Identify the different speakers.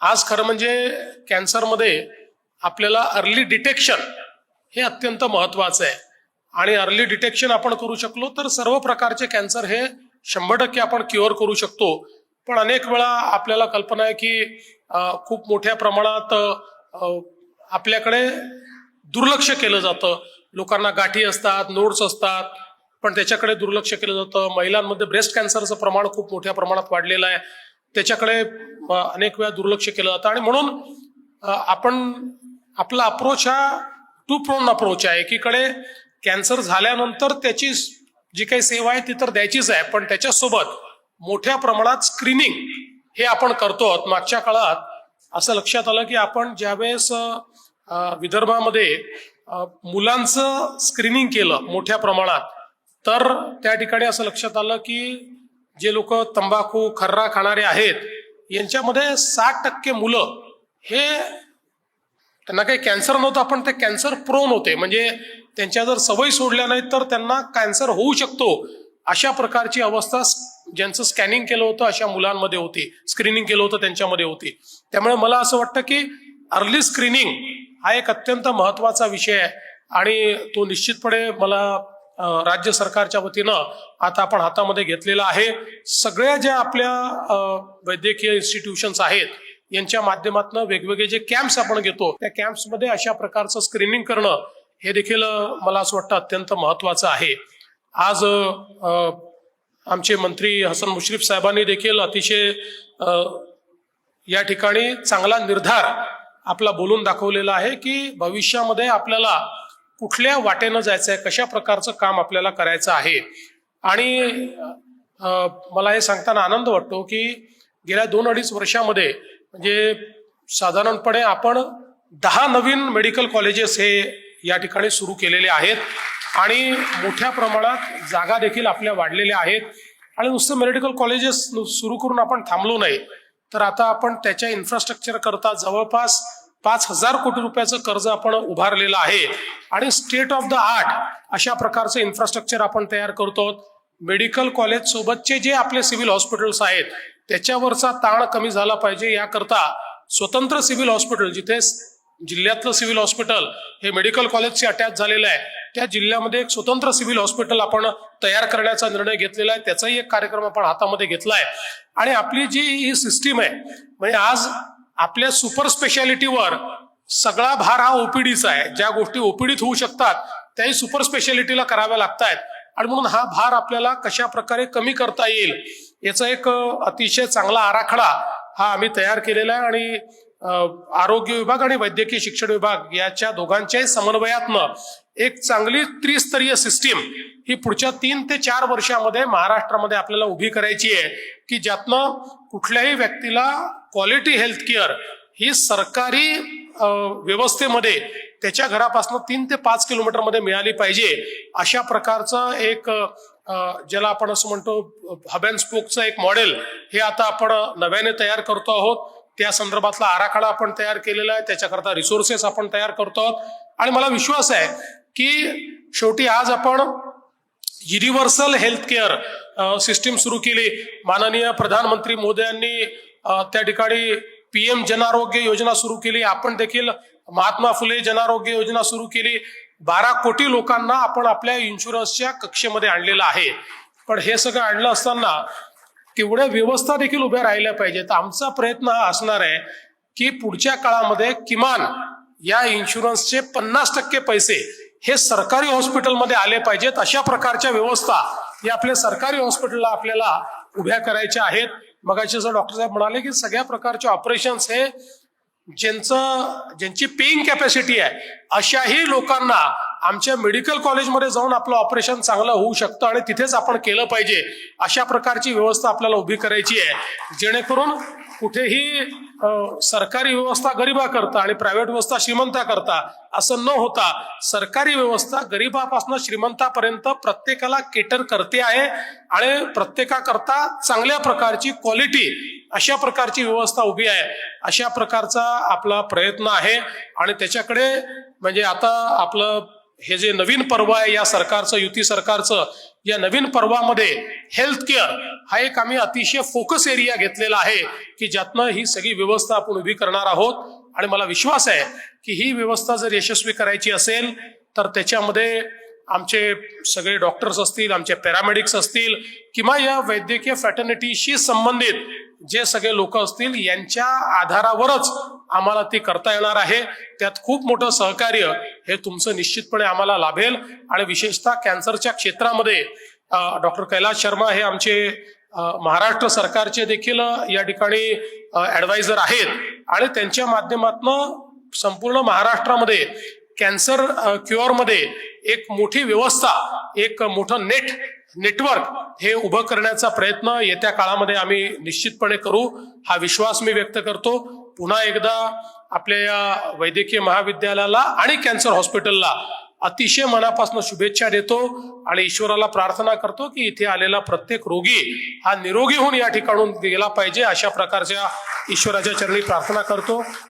Speaker 1: आज खरं म्हणजे कॅन्सरमध्ये आपल्याला अर्ली डिटेक्शन हे अत्यंत महत्वाचं आहे. आणि अर्ली डिटेक्शन आपण करू शकलो तर सर्व प्रकारचे कॅन्सर हे शंभर टक्के आपण क्युअर करू शकतो. पण अनेक वेळा आपल्याला कल्पना आहे की खूप मोठ्या प्रमाणात आपल्याकडे दुर्लक्ष केलं जातं. लोकांना गाठी असतात नोड्स असतात पण त्याच्याकडे दुर्लक्ष केलं जातं. महिलांमध्ये ब्रेस्ट कॅन्सरचं प्रमाण खूप मोठ्या प्रमाणात वाढलेलं आहे. त्याच्याकडे अनेक वेळा दुर्लक्ष केलं जातं. आणि म्हणून आपण आपला अप्रोच हा टू प्रोन अप्रोच आहे. एकीकडे कॅन्सर झाल्यानंतर त्याची जी काही सेवा आहे ती तर द्यायचीच आहे पण त्याच्यासोबत मोठ्या प्रमाणात स्क्रीनिंग हे आपण करतो आहोत मागच्या काळात. असं लक्षात आलं की आपण ज्यावेळेस विदर्भामध्ये मुलांचं स्क्रीनिंग केलं मोठ्या प्रमाणात तर त्या ठिकाणी असं लक्षात आलं की जे लोक तंबाखू खर्रा खाणारे आहेत यांच्यामध्ये साठ टक्के मुलं हे त्यांना काही कॅन्सर नव्हतं पण ते कॅन्सर प्रोन होते. म्हणजे त्यांच्या जर सवयी सोडल्या नाहीत तर त्यांना कॅन्सर होऊ शकतो. अशा प्रकारची अवस्था ज्यांचं स्कॅनिंग केलं होतं अशा मुलांमध्ये होती. स्क्रीनिंग केलं होतं त्यांच्यामध्ये होती. त्यामुळे मला असं वाटतं की अर्ली स्क्रीनिंग हा एक अत्यंत महत्त्वाचा विषय आहे. आणि तो निश्चितपणे मला राज्य सरकारच्या वतीनं आता आपण हातामध्ये घेतलेला आहे. सगळ्या ज्या आपल्या वैद्यकीय इन्स्टिट्यूशन्स आहेत यांच्या माध्यमातून वेगवेगळे जे कॅम्प्स आपण घेतो त्या कॅम्प्समध्ये अशा प्रकारचं स्क्रीनिंग करणं हे देखील मला असं वाटतं अत्यंत महत्वाचं आहे. आज आमचे मंत्री हसन मुश्रीफ साहेबांनी देखील अतिशय या ठिकाणी चांगला निर्धार आपला बोलून दाखवलेला आहे की भविष्यामध्ये आपल्याला कुठल्या वाटेनं जायचं आहे कशा प्रकारचं काम आपल्याला करायचं आहे? आणि मला हे सांगताना आनंद वाटतो की गेल्या दोन अडीच वर्षामध्ये म्हणजे साधारणपणे आपण दहा नवीन मेडिकल कॉलेजेस हे या ठिकाणी सुरू केलेले आहेत आणि मोठ्या प्रमाणात जागा देखील आपल्या वाढलेल्या आहेत. आणि नुसतं मेडिकल कॉलेजेस सुरू करून आपण थांबलो नाही. तर आता आपण त्याच्या इन्फ्रास्ट्रक्चर करता जवळपास पाच हजार कोटी रुपयाचं कर्ज आपण उभारलेलं आहे. आणि स्टेट ऑफ द आर्ट अशा प्रकारचं इन्फ्रास्ट्रक्चर आपण तयार करतो. मेडिकल कॉलेज सोबतचे जे आपले सिव्हिल हॉस्पिटल्स आहेत त्याच्यावरचा ताण कमी झाला पाहिजे. याकरता स्वतंत्र सिव्हिल हॉस्पिटल जिथे जिल्ह्यातलं सिव्हिल हॉस्पिटल हे मेडिकल कॉलेजशी अटॅच झालेलं आहे त्या जिल्ह्यामध्ये एक स्वतंत्र सिव्हिल हॉस्पिटल आपण तयार करण्याचा निर्णय घेतलेला आहे. त्याचाही एक कार्यक्रम आपण हातामध्ये घेतला आहे. आणि आपली जी ही सिस्टीम आहे म्हणजे आज आपल्या सुपर स्पेशालिटीवर सगळा भार हा ओपीडीचा आहे. ज्या गोष्टी ओपीडीत होऊ शकतात त्याही सुपर स्पेशालिटीला कराव्या लागतायत. आणि म्हणून हा भार आपल्याला कशा प्रकारे कमी करता येईल याचा एक अतिशय चांगला आराखडा हा आम्ही तयार केलेला आहे. आणि आरोग्य विभाग आणि वैद्यकीय शिक्षण विभाग याच्या दोघांच्याही समन्वयातनं एक चांगली त्रिस्तरीय सिस्टीम ही पुढच्या तीन ते चार वर्षामध्ये महाराष्ट्रामध्ये आपल्याला उभी करायची आहे. की ज्यातनं कुठल्याही व्यक्तीला क्वालिटी हेल्थ केअर ही सरकारी व्यवस्थेमध्ये त्याच्या घरापासून तीन ते पाच किलोमीटरमध्ये मिळाली पाहिजे अशा प्रकारचं एक ज्याला आपण असं म्हणतो हब अँड स्पोकचं एक मॉडेल हे आता आपण नव्याने तयार करतो आहोत. त्या संदर्भातला आराखडा आपण तयार केलेला आहे. त्याच्याकरता रिसोर्सेस आपण तयार करतो आहोत. आणि मला विश्वास आहे की शेवटी आज आपण युनिव्हर्सल हेल्थ केअर सिस्टीम सुरू केली. माननीय प्रधानमंत्री मोदयांनी त्या ठिकाणी पीएम जन आरोग्य योजना सुरू केली. आपण देखील महात्मा फुले जन आरोग्य योजना सुरू केली. बारा कोटी लोकांना आपण आपल्या इन्शुरन्सच्या कक्षेमध्ये आणलेलं आहे. पण हे सगळं आणलं असताना तेवढ्या व्यवस्था देखील उभ्या राहिल्या पाहिजेत. आमचा प्रयत्न हा असणार आहे की पुढच्या काळामध्ये किमान या इन्शुरन्सचे पन्नास टक्के पैसे हे सरकारी हॉस्पिटलमध्ये आले पाहिजेत. अशा प्रकारच्या व्यवस्था या आपल्या सरकारी हॉस्पिटलला आपल्याला उभ्या करायच्या आहेत. मगाशी जसं डॉक्टर साहेब म्हणाले की सगळ्या प्रकारचे ऑपरेशन्स हे ज्यांचं ज्यांची पेईंग कॅपॅसिटी आहे अशाही लोकांना आमच्या मेडिकल कॉलेजमध्ये जाऊन आपलं ऑपरेशन चांगलं होऊ शकतं आणि तिथेच आपण केलं पाहिजे. अशा प्रकारची व्यवस्था आपल्याला उभी करायची आहे. जेणेकरून कुठेही सरकारी व्यवस्था गरिबाकरता आणि प्रायव्हेट व्यवस्था श्रीमंताकरता असं न होता सरकारी व्यवस्था गरिबापासून श्रीमंतापर्यंत प्रत्येकाला केटर करते आहे आणि प्रत्येकाकरता चांगल्या प्रकारची क्वालिटी अशा प्रकारची व्यवस्था उभी आहे. अशा प्रकारचा आपला प्रयत्न आहे आणि त्याच्याकडे म्हणजे आता आपलं हे जे नवीन पर्व आहे या सरकारचं युती सरकारचं या नवीन पर्वामध्ये हेल्थ केअर हा एक आम्ही अतिशय फोकस एरिया घेतलेला आहे की ज्यातनं ही सगळी व्यवस्था आपण उभी करणार आहोत. आणि मला विश्वास आहे की ही व्यवस्था जर यशस्वी करायची असेल तर त्याच्यामध्ये आमचे सगळे डॉक्टर्स असतील आमचे पॅरामेडिक्स असतील किंवा या वैद्यकीय फॅटर्निटीशी संबंधित जे सगळे लोक असतील यांच्या आधारावरच आम्हाला ते करता येणार आहे. त्यात खूप मोठं सहकार्य हे तुमचं निश्चितपणे आम्हाला लाभेल. आणि विशेषतः कॅन्सरच्या क्षेत्रामध्ये डॉक्टर कैलास शर्मा हे आमचे महाराष्ट्र सरकारचे देखील या ठिकाणी ॲडवायझर आहेत. आणि त्यांच्या माध्यमातून संपूर्ण महाराष्ट्रामध्ये कॅन्सर क्युअरमध्ये एक मोठी व्यवस्था एक मोठं नेट नेटवर्क हे उभं करण्याचा प्रयत्न येत्या काळामध्ये आम्ही निश्चितपणे करू हा विश्वास मी व्यक्त करतो. पुन्हा एकदा आपल्या या वैद्यकीय महाविद्यालयाला आणि कॅन्सर हॉस्पिटलला अतिशय मनापासून शुभेच्छा देतो आणि ईश्वराला प्रार्थना करतो की इथे आलेला प्रत्येक रोगी हा निरोगी होऊन या ठिकाणून गेला पाहिजे अशा प्रकारच्या ईश्वराच्या चरणी प्रार्थना करतो.